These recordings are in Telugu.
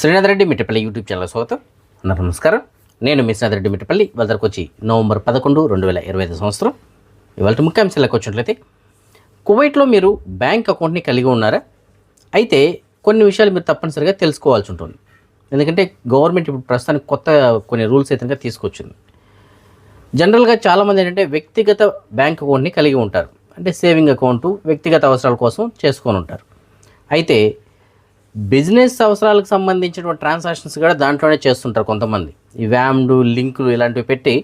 శ్రీనాథ్ రెడ్డి మిట్టపల్లి యూట్యూబ్ ఛానల్ స్వాగతం. అందరికీ నమస్కారం. నేను మీ రెడ్డి మిట్టపల్లి. వాళ్ళకి వచ్చి నవంబర్ పదకొండు రెండు వేల ఇరవై ఐదు సంవత్సరం. ఇవాళ ముఖ్యాంశాలకు వచ్చినట్లయితే కువైట్లో మీరు బ్యాంక్ అకౌంట్ని కలిగి ఉన్నారా? అయితే కొన్ని విషయాలు మీరు తప్పనిసరిగా తెలుసుకోవాల్సి ఉంటుంది. ఎందుకంటే గవర్నమెంట్ ఇప్పుడు ప్రస్తుతానికి కొత్త కొన్ని రూల్స్ అయితే తీసుకొచ్చింది. జనరల్గా చాలామంది ఏంటంటే వ్యక్తిగత బ్యాంక్ అకౌంట్ని కలిగి ఉంటారు. అంటే సేవింగ్ అకౌంటు వ్యక్తిగత అవసరాల కోసం చేసుకొని ఉంటారు. అయితే బిజినెస్ అవసరాలకు సంబంధించినటువంటి ట్రాన్సాక్షన్స్ కూడా దాంట్లోనే చేస్తుంటారు కొంతమంది. ఈ వ్యామ్డు లింకులు ఇలాంటివి పెట్టి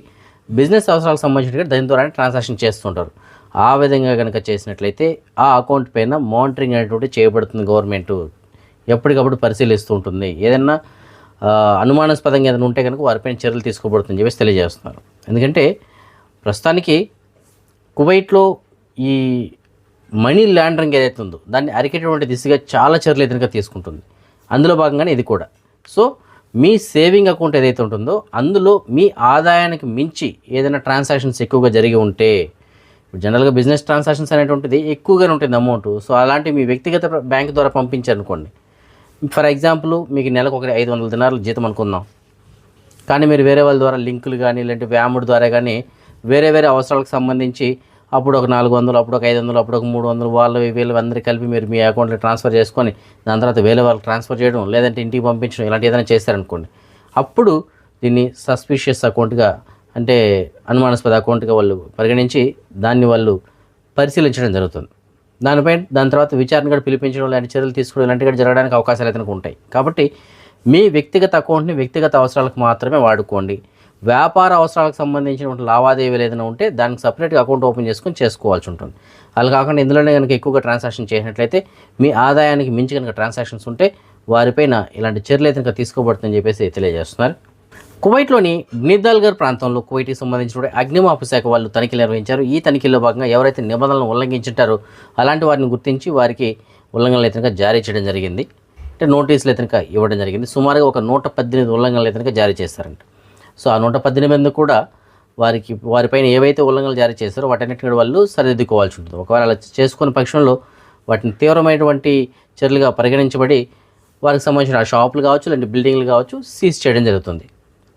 బిజినెస్ అవసరాలకు సంబంధించిన దాని ద్వారా ట్రాన్సాక్షన్ చేస్తుంటారు. ఆ విధంగా కనుక చేసినట్లయితే ఆ అకౌంట్ పైన మానిటరింగ్ అనేటువంటి చేయబడుతుంది గవర్నమెంట్. ఎప్పటికప్పుడు పరిశీలిస్తూ ఉంటుంది. ఏదైనా అనుమానాస్పదంగా ఏదైనా ఉంటే కనుక వారిపైన చర్యలు తీసుకోబడుతుందని చెప్పేసి తెలియజేస్తున్నారు. ఎందుకంటే ప్రస్తుతానికి కువైట్లో ఈ మనీ లాండరింగ్ ఏదైతే ఉందో దాన్ని అరికేటటువంటి దిశగా చాలా చర్యలు ఎదురుగా తీసుకుంటుంది. అందులో భాగంగానే ఇది కూడా. సో మీ సేవింగ్ అకౌంట్ ఏదైతే ఉంటుందో అందులో మీ ఆదాయానికి మించి ఏదైనా ట్రాన్సాక్షన్స్ ఎక్కువగా జరిగి ఉంటే జనరల్గా బిజినెస్ ట్రాన్సాక్షన్స్ అనేటువంటిది ఎక్కువగానే ఉంటుంది అమౌంట్. సో అలాంటి మీ వ్యక్తిగత బ్యాంక్ ద్వారా పంపించారనుకోండి. ఫర్ ఎగ్జాంపుల్ మీకు నెలకు ఒక ఐదు వందల దినాలు జీతం అనుకుందాం. కానీ మీరు వేరే వాళ్ళ ద్వారా లింకులు కానీ లేదంటే వ్యాముడు ద్వారా కానీ వేరే వేరే అవసరాలకు సంబంధించి అప్పుడు ఒక నాలుగు వందలు అప్పుడు ఒక ఐదు వందలు అప్పుడు ఒక మూడు వందలు వాళ్ళు వీళ్ళు అందరికీ కలిపి మీరు మీ అకౌంట్లో ట్రాన్స్ఫర్ చేసుకొని దాని తర్వాత వేరే వాళ్ళకి ట్రాన్స్ఫర్ చేయడం లేదంటే ఇంటికి పంపించడం ఇలాంటి ఏదైనా చేశారనుకోండి అప్పుడు దీన్ని సస్పిషియస్ అకౌంట్గా అంటే అనుమానాస్పద అకౌంట్గా వాళ్ళు పరిగణించి దాన్ని వాళ్ళు పరిశీలించడం జరుగుతుంది. దానిపై దాని తర్వాత విచారణ కూడా పిలిపించడం లాంటి చర్యలు తీసుకోవడం ఇలాంటివి కూడా జరగడానికి అవకాశాలు అయితే ఉంటాయి. కాబట్టి మీ వ్యక్తిగత అకౌంట్ని వ్యక్తిగత అవసరాలకు మాత్రమే వాడుకోండి. వ్యాపార అవసరాలకు సంబంధించినటువంటి లావాదేవీలు ఏదైనా ఉంటే దానికి సపరేట్గా అకౌంట్ ఓపెన్ చేసుకొని చేసుకోవాల్సి ఉంటుంది. అలా కాకుండా ఇందులోనే కనుక ఎక్కువగా ట్రాన్సాక్షన్ చేసినట్లయితే మీ ఆదాయానికి మించి కనుక ట్రాన్సాక్షన్స్ ఉంటే వారిపైన ఇలాంటి చర్యలు అయితే కనుక తీసుకోబడుతుందని చెప్పేసి తెలియజేస్తున్నారు. కువైట్లోని నిదాల్గర్ ప్రాంతంలో కువైట్కి సంబంధించిన అగ్నిమాపు శాఖ వాళ్ళు తనిఖీలు నిర్వహించారు. ఈ తనిఖీల్లో భాగంగా ఎవరైతే నిబంధనలను ఉల్లంఘించుంటారో అలాంటి వారిని గుర్తించి వారికి ఉల్లంఘనలు అయితే జారీ చేయడం జరిగింది. అంటే నోటీసులు అయితే ఇవ్వడం జరిగింది. సుమారుగా ఒక నూట పద్దెనిమిది ఉల్లంఘనలు అయితే జారీ చేస్తారంట. సో ఆ నూట పద్దెనిమిది కూడా వారికి వారిపైన ఏవైతే ఉల్లంఘనలు జారీ చేశారో వాటన్నిటిని వాళ్ళు సరిదిద్దుకోవాల్సి ఉంటుంది. ఒకవేళ అలా చేసుకునే పక్షంలో వాటిని తీవ్రమైనటువంటి చర్యలుగా పరిగణించబడి వారికి సంబంధించిన షాపులు కావచ్చు లేదంటే బిల్డింగ్లు కావచ్చు సీజ్ చేయడం జరుగుతుంది.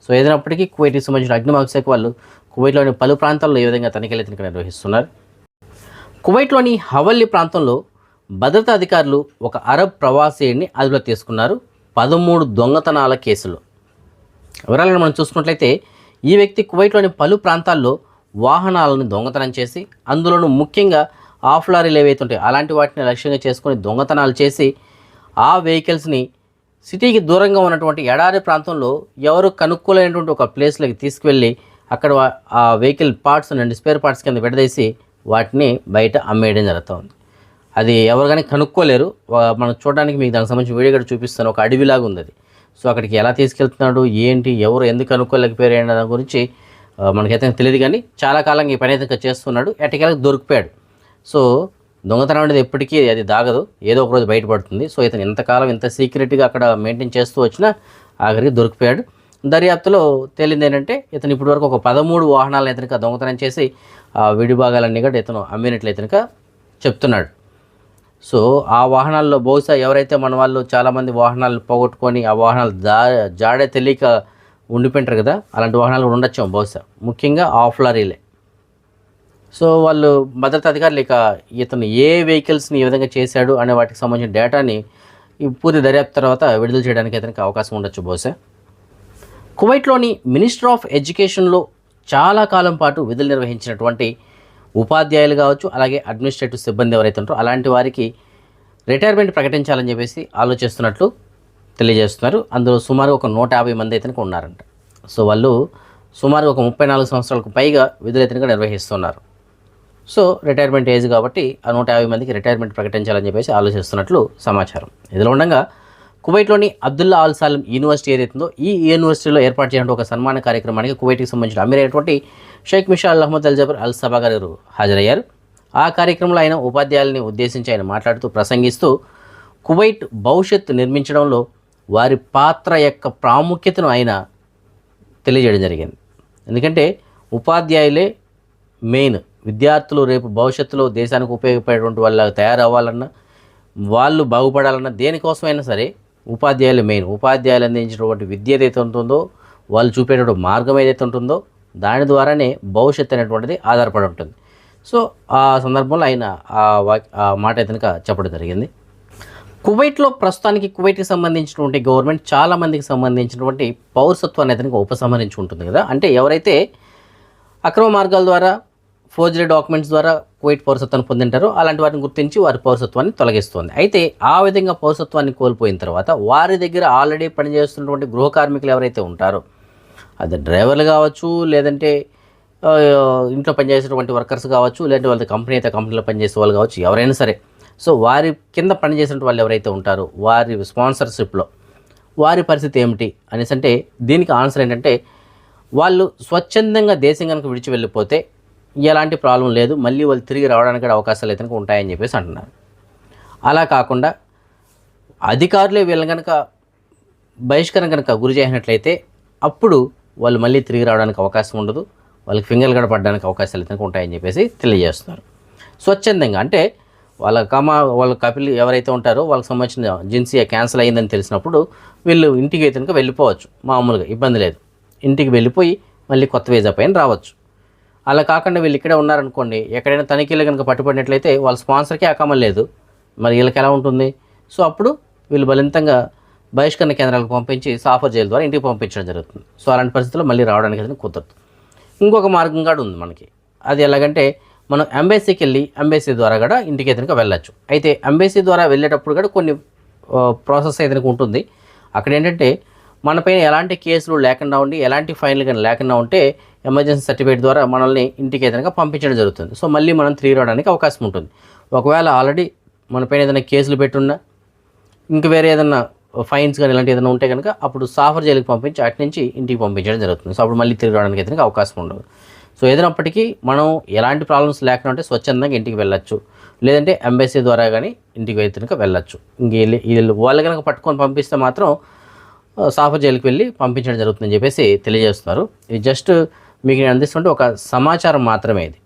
సో ఏదైనప్పటికీ కువైట్కి సంబంధించిన అగ్నిమాపక శాఖ వాళ్ళు కువైట్లోని పలు ప్రాంతాల్లో ఏ విధంగా తనిఖీలు అయితే నిర్వహిస్తున్నారు. కువైట్లోని హవల్లి ప్రాంతంలో భద్రతా అధికారులు ఒక అరబ్ ప్రవాసీని అదుపులో తీసుకున్నారు. పదమూడు దొంగతనాల కేసులు. వివరాలను మనం చూసుకున్నట్లయితే ఈ వ్యక్తి కువైట్లోని పలు ప్రాంతాల్లో వాహనాలను దొంగతనం చేసి అందులోనూ ముఖ్యంగా ఆఫ్ లారీలు ఏవైతే ఉంటాయి. అలాంటి వాటిని లక్ష్యంగా చేసుకొని దొంగతనాలు చేసి ఆ వెహికల్స్ని సిటీకి దూరంగా ఉన్నటువంటి ఎడారి ప్రాంతంలో ఎవరు కనుక్కోలేనటువంటి ఒక ప్లేస్లోకి తీసుకువెళ్ళి అక్కడ ఆ వెహికల్ పార్ట్స్ నుండి స్పేర్ పార్ట్స్ కింద విడదీసి వాటిని బయట అమ్మేయడం జరుగుతుంది. అది ఎవరు కానీ కనుక్కోలేరు. మనం చూడడానికి మీకు దానికి సంబంధించిన వీడియో కూడా చూపిస్తాను. ఒక అడవిలాగా ఉంది అది. సో అక్కడికి ఎలా తీసుకెళ్తున్నాడు ఏంటి ఎవరు ఎందుకు కనుక్కోలేకపోయారు అనే దాని గురించి మనకైతే తెలియదు కానీ చాలా కాలంగా ఈ పని అయితే చేస్తున్నాడు. ఎటకెళ్ళకి దొరికిపోయాడు. సో దొంగతనం అనేది ఎప్పటికీ అది దాగదు. ఏదో ఒక రోజు బయటపడుతుంది. సో ఇతను ఇంతకాలం ఇంత సీక్రెట్గా అక్కడ మెయింటైన్ చేస్తూ వచ్చినా ఆఖరికి దొరికిపోయాడు. దర్యాప్తులో తేలింది ఏంటంటే ఇతను ఇప్పటి వరకు ఒక పదమూడు వాహనాలను ఇతనిక దొంగతనం చేసి ఆ విడి భాగాలన్నీ కూడా ఇతను అమ్మినట్లు ఇతనిక చెప్తున్నాడు. సో ఆ వాహనాల్లో బహుశా ఎవరైతే మన వాళ్ళు చాలామంది వాహనాలు పోగొట్టుకొని ఆ వాహనాలు దా జాడే తెలియక ఉండిపోయింటారు కదా అలాంటి వాహనాలు కూడా ఉండొచ్చాము బహుశా. ముఖ్యంగా ఆఫ్ లారీలే సో వాళ్ళు భద్రతా అధికారులు ఇక ఇతను ఏ వెహికల్స్ని ఏ విధంగా చేశాడు అనే వాటికి సంబంధించిన డేటాని పూర్తి దర్యాప్తు తర్వాత విడుదల చేయడానికి ఇతనికి అవకాశం ఉండొచ్చు బహుశా. కువైట్లోని మినిస్టర్ ఆఫ్ ఎడ్యుకేషన్లో చాలా కాలం పాటు విధులు నిర్వహించినటువంటి ఉపాధ్యాయులు కావచ్చు అలాగే అడ్మినిస్ట్రేటివ్ సిబ్బంది ఎవరైతే ఉంటారో అలాంటి వారికి రిటైర్మెంట్ ప్రకటించాలని చెప్పేసి ఆలోచిస్తున్నట్లు తెలియజేస్తున్నారు. అందులో సుమారు ఒక నూట యాభై మంది అయితే ఉన్నారంట. సో వాళ్ళు సుమారు ఒక ముప్పై నాలుగు సంవత్సరాలకు పైగా విధులు నిర్వహిస్తున్నారు. సో రిటైర్మెంట్ ఏజ్ కాబట్టి ఆ నూట యాభై మందికి రిటైర్మెంట్ ప్రకటించాలని చెప్పేసి ఆలోచిస్తున్నట్లు సమాచారం. ఇదిలో ఉండగా కువైట్లోని అబ్దుల్లా అల్ సాలిం యూనివర్సిటీ ఏదైతుందో ఈ యూనివర్సిటీలో ఏర్పాటు చేయడం ఒక సన్మాన కార్యక్రమానికి కువైట్కి సంబంధించిన అమీరైనటువంటి Sheikh Mishal Ahmad Al Jaber Al Sabah గారు హాజరయ్యారు. ఆ కార్యక్రమంలో ఆయన ఉపాధ్యాయుల్ని ఉద్దేశించి ఆయన మాట్లాడుతూ ప్రసంగిస్తూ కువైట్ భవిష్యత్తు నిర్మించడంలో వారి పాత్ర యొక్క ప్రాముఖ్యతను ఆయన తెలియజేయడం జరిగింది. ఎందుకంటే ఉపాధ్యాయులే మెయిన్. విద్యార్థులు రేపు భవిష్యత్తులో దేశానికి ఉపయోగపడేటువంటి వాళ్ళ తయారవ్వాలన్నా వాళ్ళు బాగుపడాలన్నా దేనికోసమైనా సరే ఉపాధ్యాయులు మెయిన్. ఉపాధ్యాయులు అందించినటువంటి విద్య ఏదైతే ఉంటుందో వాళ్ళు చూపేటటువంటి మార్గం ఏదైతే ఉంటుందో దాని ద్వారానే భవిష్యత్తు అనేటువంటిది ఆధారపడి ఉంటుంది. సో ఆ సందర్భంలో ఆయన ఆ వాక్ ఆ మాట అయితే కనుక చెప్పడం జరిగింది. కువైట్లో ప్రస్తుతానికి కువైట్కి సంబంధించినటువంటి గవర్నమెంట్ చాలామందికి సంబంధించినటువంటి పౌరసత్వాన్ని అయితే ఉపసంహరించి ఉపసంహరించుకుంటుంది కదా. అంటే ఎవరైతే అక్రమ మార్గాల ద్వారా ఫోర్జరీ డాక్యుమెంట్స్ ద్వారా కువైట్ పౌరసత్వాన్ని పొందింటారు. అలాంటి వాటిని గుర్తించి వారి పౌరసత్వాన్ని తొలగిస్తుంది. అయితే ఆ విధంగా పౌరసత్వాన్ని కోల్పోయిన తర్వాత వారి దగ్గర ఆల్రెడీ పనిచేస్తున్నటువంటి గృహ కార్మికులు ఎవరైతే ఉంటారో అది డ్రైవర్లు కావచ్చు లేదంటే ఇంట్లో పనిచేసేటువంటి వర్కర్స్ కావచ్చు లేదంటే వాళ్ళ కంపెనీ అయితే కంపెనీలో పనిచేసే వాళ్ళు కావచ్చు ఎవరైనా సరే. సో వారి కింద పనిచేసిన వాళ్ళు ఎవరైతే ఉంటారో వారి స్పాన్సర్షిప్లో వారి పరిస్థితి ఏమిటి అనేసి అంటే దీనికి ఆన్సర్ ఏంటంటే వాళ్ళు స్వచ్ఛందంగా దేశం కనుక విడిచి వెళ్ళిపోతే ఎలాంటి ప్రాబ్లం లేదు. మళ్ళీ వాళ్ళు తిరిగి రావడానికి కూడా అవకాశాలు అయితే ఉంటాయని చెప్పేసి అంటున్నారు. అలా కాకుండా అధికారులే వీళ్ళని కనుక బహిష్కరణ కనుక గురి చేసినట్లయితే అప్పుడు వాళ్ళు మళ్ళీ తిరిగి రావడానికి అవకాశం ఉండదు. వాళ్ళకి ఫింగర్లు కూడా పడడానికి అవకాశాలు అయితే ఉంటాయని చెప్పేసి తెలియజేస్తున్నారు. స్వచ్ఛందంగా అంటే వాళ్ళ కమా వాళ్ళ కపిల్ ఎవరైతే ఉంటారో వాళ్ళకి సంబంధించిన జిన్సీ క్యాన్సిల్ అయిందని తెలిసినప్పుడు వీళ్ళు ఇంటికి అయితే కనుక వెళ్ళిపోవచ్చు. మామూలుగా ఇబ్బంది లేదు. ఇంటికి వెళ్ళిపోయి మళ్ళీ కొత్త వీజా పైన రావచ్చు. అలా కాకుండా వీళ్ళు ఇక్కడే ఉన్నారనుకోండి ఎక్కడైనా తనిఖీలు కనుక పట్టుబడినట్లయితే వాళ్ళ స్పాన్సర్కి ఆకమం లేదు. మరి వీళ్ళకి ఎలా ఉంటుంది? సో అప్పుడు వీళ్ళు బలింతంగా బహిష్కరణ కేంద్రాలకు పంపించి సాఫర్ జైలు ద్వారా ఇంటికి పంపించడం జరుగుతుంది. సో అలాంటి పరిస్థితుల్లో మళ్ళీ రావడానికి అది కుదరదు. ఇంకొక మార్గం కూడా ఉంది మనకి. అది ఎలాగంటే మనం ఎంబేసీకి వెళ్ళి ఎంబేసీ ద్వారా కూడా ఇంటికి ఎదురుగా వెళ్ళొచ్చు. అయితే ఎంబేసీ ద్వారా వెళ్ళేటప్పుడు కూడా కొన్ని ప్రాసెస్ ఎదురుకు ఉంటుంది. అక్కడ ఏంటంటే మనపైన ఎలాంటి కేసులు లేకుండా ఉండి ఎలాంటి ఫైన్లు కానీ లేకుండా ఉంటే ఎమర్జెన్సీ సర్టిఫికేట్ ద్వారా మనల్ని ఇంటికి ఏదైనా పంపించడం జరుగుతుంది. సో మళ్ళీ మనం తిరిగి రావడానికి అవకాశం ఉంటుంది. ఒకవేళ ఆల్రెడీ మనపైన ఏదైనా కేసులు పెట్టున్నా ఇంక వేరే ఏదైనా ఫైన్స్ కానీ ఇలాంటి ఏదైనా ఉంటే కనుక అప్పుడు సాఫర్ జైలుకి పంపించి అటు నుంచి ఇంటికి పంపించడం జరుగుతుంది. సో అప్పుడు మళ్ళీ తిరిగి రావడానికి ఏదైనా అవకాశం ఉండదు. సో ఏదైనప్పటికీ మనం ఎలాంటి ప్రాబ్లమ్స్ లేకుండా ఉంటే స్వచ్ఛందంగా ఇంటికి వెళ్ళొచ్చు. లేదంటే ఎంబసీ ద్వారా కానీ ఇంటికి అయితే కనుక వెళ్ళొచ్చు. ఇంక వీళ్ళు వాళ్ళు కనుక పట్టుకొని పంపిస్తే మాత్రం సాఫర్ జైలుకి వెళ్ళి పంపించడం జరుగుతుందని చెప్పేసి తెలియజేస్తున్నారు. ఇది జస్ట్ మీకు నేను అందిస్తుంటే ఒక సమాచారం మాత్రమే ఇది.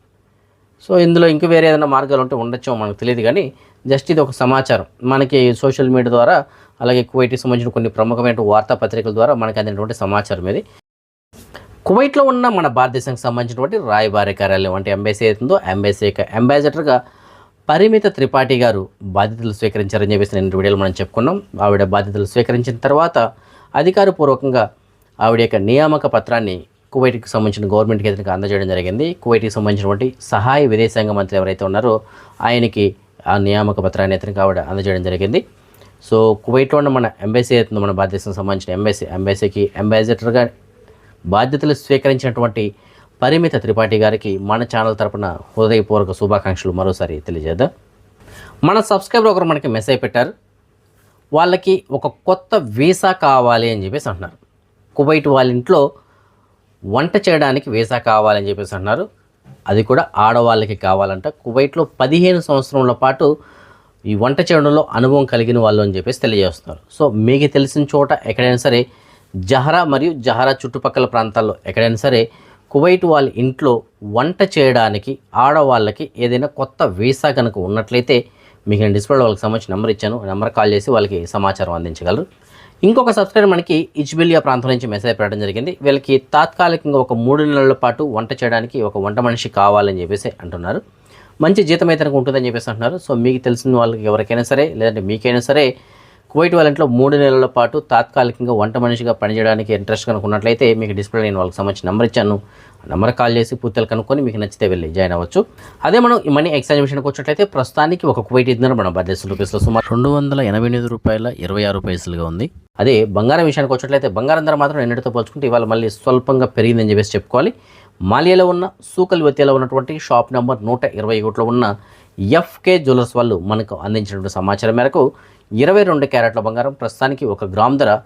సో ఇందులో ఇంకా వేరే ఏదైనా మార్గాలు ఉంటే ఉండొచ్చో మనకు తెలియదు కానీ జస్ట్ ఇది ఒక సమాచారం. మనకి సోషల్ మీడియా ద్వారా అలాగే కువైట్కి సంబంధించిన కొన్ని ప్రముఖమైన వార్తాపత్రికల ద్వారా మనకి అందినటువంటి సమాచారం ఇది. కువైట్లో ఉన్న మన భారతదేశానికి సంబంధించినటువంటి రాయబారి కార్యాలయం అంటే ఎంబెసీ అవుతుందో ఎంబెసీ యొక్క అంబాసిడర్గా పరిమిత త్రిపాఠి గారు బాధ్యతలు స్వీకరించారని చెప్పేసి నేను వీడియోలో మనం చెప్పుకున్నాం. ఆవిడ బాధ్యతలు స్వీకరించిన తర్వాత అధికారపూర్వకంగా ఆవిడ యొక్క నియామక పత్రాన్ని కువైట్కి సంబంధించిన గవర్నమెంట్కి ఎదురుగా అందజేయడం జరిగింది. కువైట్కి సంబంధించినటువంటి సహాయ విదేశాంగ మంత్రి ఎవరైతే ఉన్నారో ఆయనకి ఆ నియామక పత్రాన్ని ఎదురుగా ఆవిడ అందజేయడం జరిగింది. సో కువైట్లో ఉన్న మన ఎంబెసీ అవుతుందో మన భారతదేశం సంబంధించిన ఎంబెసీ ఎంబెసీకి అంబాసిడర్గా బాధ్యతలు స్వీకరించినటువంటి పరిమిత త్రిపాఠి గారికి మన ఛానల్ తరపున హృదయపూర్వక శుభాకాంక్షలు మరోసారి తెలియజేద్దాం. మన సబ్స్క్రైబర్ ఒకరు మనకి మెసేజ్ పెట్టారు. వాళ్ళకి ఒక కొత్త వీసా కావాలి అని చెప్పేసి అంటున్నారు. కువైట్ వాళ్ళ ఇంట్లో వంట చేయడానికి వీసా కావాలని చెప్పేసి అంటున్నారు. అది కూడా ఆడవాళ్ళకి కావాలంట. కువైట్లో పదిహేను సంవత్సరంల పాటు ఈ వంట చేయడంలో అనుభవం కలిగిన వాళ్ళు అని చెప్పేసి తెలియజేస్తున్నారు. సో మీకు తెలిసిన చోట ఎక్కడైనా సరే జహరా మరియు జహరా చుట్టుపక్కల ప్రాంతాల్లో ఎక్కడైనా సరే కువైట్ వాళ్ళ ఇంట్లో వంట చేయడానికి ఆడవాళ్ళకి ఏదైనా కొత్త వీసా కనుక ఉన్నట్లయితే మీకు నేను డిస్ప్లేలో వాళ్ళకి సంబంధించిన నెంబర్ ఇచ్చాను. నెంబర్ కాల్ చేసి వాళ్ళకి సమాచారం అందించగలరు. ఇంకొక సబ్స్క్రైబర్ మనకి ఇజ్బిలియా ప్రాంతం నుంచి మెసేజ్ పెట్టడం జరిగింది. వీళ్ళకి తాత్కాలికంగా ఒక మూడు నెలల పాటు వంట చేయడానికి ఒక వంట మనిషి కావాలని చెప్పేసి అంటున్నారు. మంచి జీతం అయితే ఉంటుందని చెప్పేసి అంటున్నారు. సో మీకు తెలిసిన వాళ్ళకి ఎవరికైనా సరే లేదంటే మీకైనా సరే కువైట్ వాళ్ళ ఇంట్లో మూడు నెలల పాటు తాత్కాలికంగా వంట మనిషిగా పనిచేయడానికి ఇంట్రెస్ట్ కనుక ఉన్నట్లయితే మీకు డిస్ప్లే నేను వాళ్ళకి సంబంధించిన నెంబర్ ఇచ్చాను. నెంబర్ కాల్ చేసి పూర్తిగా కనుక్కొని మీకు నచ్చితే వెళ్ళి జాయిన్ అవ్వచ్చు. అదే మనం ఈ మనీ ఎక్స్చేంజ్ విషయానికి వచ్చినట్లయితే ప్రస్తుతానికి ఒక కువైట్ ఇద్దరు మన భారతదేశ రూపీస్లో సుమారు రెండు వందల ఎనభై ఎనిమిది రూపాయల ఇరవై ఆరు పైసలుగా ఉంది. అదే బంగారం విషయానికి వచ్చినట్లయితే బంగారం ధర మాత్రం నిన్నటితో పోల్చుకుంటే ఇవాళ మళ్ళీ స్వల్పంగా పెరిగిందని చెప్పేసి చెప్పుకోవాలి. మాలియాలో ఉన్న సూకల్ వతియాలో ఉన్నటువంటి షాప్ నెంబర్ నూట ఇరవై ఒకటిలో ఉన్న ఎఫ్కే జ్యువెలర్స్ వాళ్ళు మనకు అందించినటువంటి సమాచారం మేరకు ఇరవై రెండు క్యారెట్ల బంగారం ప్రస్తుతానికి ఒక గ్రామ్ ధర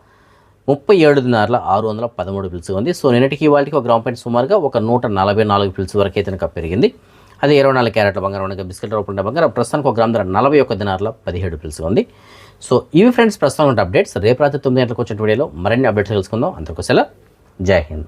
ముప్పై ఏడు ఆరు వందల పదమూడు పిల్స్ ఉంది. సో నిన్నటికి వాళ్ళకి ఒక గ్రామ్ పాయింట్ సుమారుగా ఒక నూట నలభై నాలుగు పిల్స్ వరకు అయితే కనుక పెరిగింది. అదే ఇరవై నాలుగు క్యారెట్ల బంగారం అనగా బిస్కెట్ రూపంలో బంగారం ప్రస్తుతానికి ఒక గ్రామ్ ధర నలభై ఒక్క దినార్ల పదిహేడు పిల్స్ ఉంది. సో ఇవి ఫ్రెండ్స్ ప్రస్తుతం ఉన్న అప్డేట్స్. రేపు రాత్రి తొమ్మిది గంటలకు వచ్చిన వీడియోలో మరిన్ని అప్డేట్స్ తెలుసుకుందాం. అంతకు సెలవు. జై Hind.